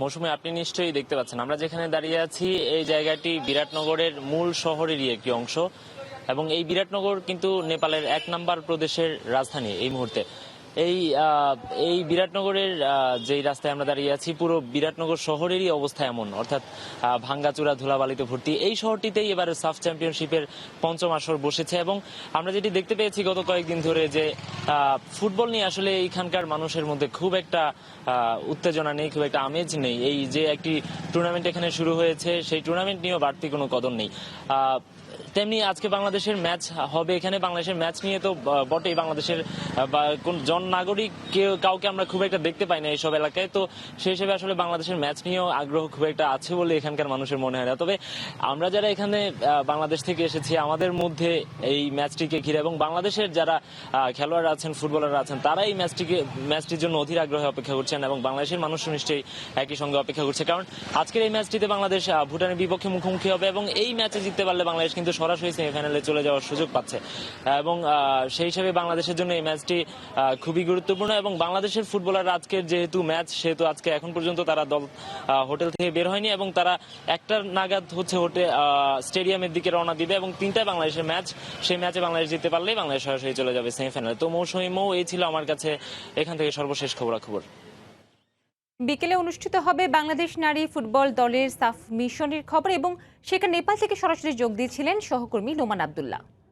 মৌসুমে আপনি নিশ্চয়ই দেখতে পাচ্ছেন। আমরা যেখানে দাঁড়িয়ে আছি, এই জায়গাটি বিরাটনগরের মূল শহরেরই একটি অংশ। এবং এই বিরাটনগর কিন্তু নেপালের এক নাম্বার প্রদেশের রাজধানী এই মুহূর্তে। এই এই বিরাটনগরের যেই রাস্তায় আমরা দাঁড়িয়ে আছি, পুরো বিরাটনগর শহরেরই অবস্থা এমন। অর্থাৎ ভাঙ্গাচুরা ধুলাবালিতে ভর্তি। এই শহরটিতেই এবারে সাফ চ্যাম্পিয়নশিপের পঞ্চম আসর বসেছে এবং আমরা যেটি দেখতে পেয়েছি গত কয়েকদিন ধরে যে ফুটবল নিয়ে আসলে এইখানকার মানুষের মধ্যে খুব একটা উত্তেজনা নেই, খুব একটা আমেজ নেই। এই যে একটি টুর্নামেন্ট এখানে শুরু হয়েছে, সেই টুর্নামেন্ট নিয়েও বাড়তি কোনো কদর নেই। তেমনি আজকে বাংলাদেশের ম্যাচ হবে, এখানে বাংলাদেশের ম্যাচ নিয়ে তো বটেই বাংলাদেশের কোন জন নাগরিক কেউ, কাউকে আমরা খুব একটা দেখতে পাই না এইসব এলাকায়। তো সেই হিসেবে আসলে বাংলাদেশের ম্যাচ নিয়েও আগ্রহ খুব একটা আছে বলে এখানকার মানুষের মনে হয় না। তবে আমরা যারা এখানে বাংলাদেশ থেকে এসেছি, আমাদের মধ্যে এই ম্যাচটিকে ঘিরে এবং বাংলাদেশের যারা খেলোয়াড় আছেন, ফুটবলাররা আছেন, তারা এই ম্যাচটিকে, ম্যাচটির জন্য অধীর আগ্রহে অপেক্ষা করছেন এবং বাংলাদেশের মানুষ নিশ্চয়ই একই সঙ্গে অপেক্ষা করছে। কারণ আজকের এই ম্যাচটিতে বাংলাদেশ ভুটানের বিপক্ষে মুখোমুখি হবে এবং এই ম্যাচে জিততে পারলে বাংলাদেশ কিন্তু সরাসরি সেমিফাইনালে চলে যাওয়ার সুযোগ পাচ্ছে। এবং সেই হিসাবে বাংলাদেশের জন্য এই ম্যাচটি খুবই গুরুত্বপূর্ণ এবং বাংলাদেশের ফুটবলার আজকের যেহেতু ম্যাচ সেহেতু আজকে এখন পর্যন্ত তারা দল হোটেল থেকে বের হয়নি এবং তারা একটা নাগাদ হচ্ছে হোটেল স্টেডিয়ামের দিকে রওনা দিবে এবং তিনটায় বাংলাদেশের ম্যাচ সেই ম্যাচে বাংলাদেশ জিততে পারলেই বাংলাদেশ সরাসরি চলে যাবে সেমিফাইনালে তো মৌসুমি মৌ, এই ছিল আমার কাছে এখান থেকে সর্বশেষ খবরাখবর। বিকেলে অনুষ্ঠিত হবে বাংলাদেশ নারী ফুটবল দলের সাফ মিশনের খবর এবং সেখানে নেপাল থেকে সরাসরি যোগ দিয়েছিলেন সহকর্মী নোমান আবদুল্লাহ।